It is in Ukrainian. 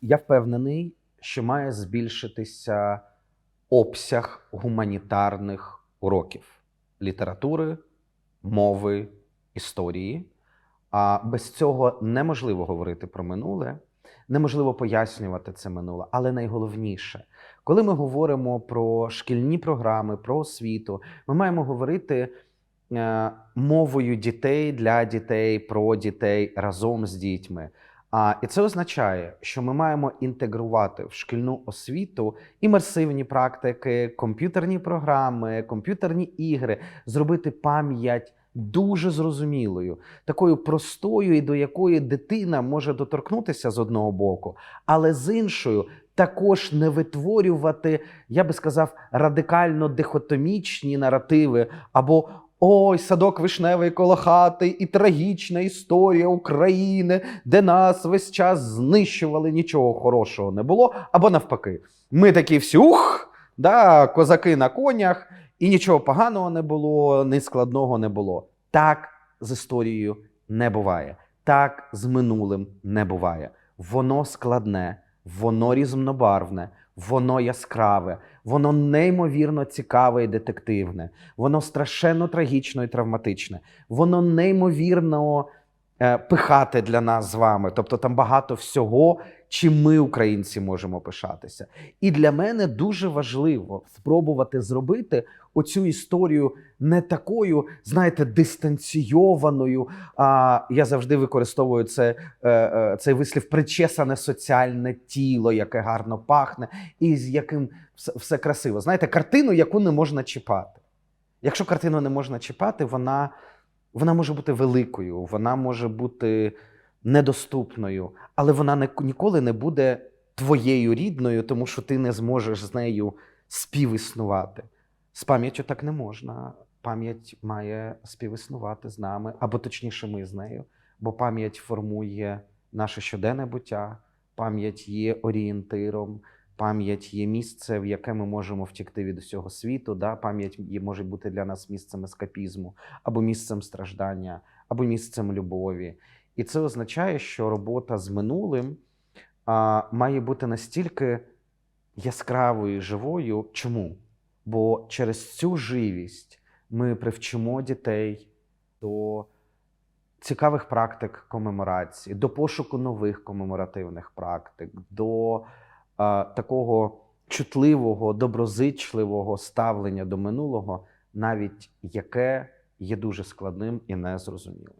Я впевнений, що має збільшитися обсяг гуманітарних уроків літератури, мови, історії. А без цього неможливо говорити про минуле, неможливо пояснювати це минуле. Але найголовніше, коли ми говоримо про шкільні програми, про освіту, ми маємо говорити мовою дітей для дітей, про дітей разом з дітьми. А, і це означає, що ми маємо інтегрувати в шкільну освіту імерсивні практики, комп'ютерні програми, комп'ютерні ігри, зробити пам'ять дуже зрозумілою, такою простою, і до якої дитина може доторкнутися з одного боку, але з іншою також не витворювати, я би сказав, радикально дихотомічні наративи або Ой, садок вишневий коло хати, і трагічна історія України, де нас весь час знищували, нічого хорошого не було. Або навпаки, ми такі всі ух, да, козаки на конях, і нічого поганого не було, ні складного не було. Так з історією не буває. Так з минулим не буває. Воно складне, воно різнобарвне, воно яскраве, воно неймовірно цікаве і детективне, воно страшенно трагічно і травматичне, воно неймовірно е, пихате для нас з вами. Тобто там багато всього, чим ми, українці, можемо пишатися. І для мене дуже важливо спробувати зробити оцю історію не такою, знаєте, дистанційованою. А я завжди використовую це, е, е, цей вислів причесане соціальне тіло, яке гарно пахне, і з яким все красиво. Знаєте, картину, яку не можна чіпати. Якщо картину не можна чіпати, вона, вона може бути великою, вона може бути недоступною, але вона не, ніколи не буде твоєю рідною, тому що ти не зможеш з нею співіснувати. З пам'яттю так не можна. Пам'ять має співіснувати з нами, або точніше, ми з нею, бо пам'ять формує наше щоденне буття, пам'ять є орієнтиром, пам'ять є місце, в яке ми можемо втікти від усього світу. Да? Пам'ять може бути для нас місцем ескапізму, або місцем страждання, або місцем любові. І це означає, що робота з минулим а, має бути настільки яскравою і живою. Чому? Бо через цю живість ми привчимо дітей до цікавих практик комеморації, до пошуку нових комеморативних практик, до такого чутливого, доброзичливого ставлення до минулого, навіть яке є дуже складним і незрозумілим.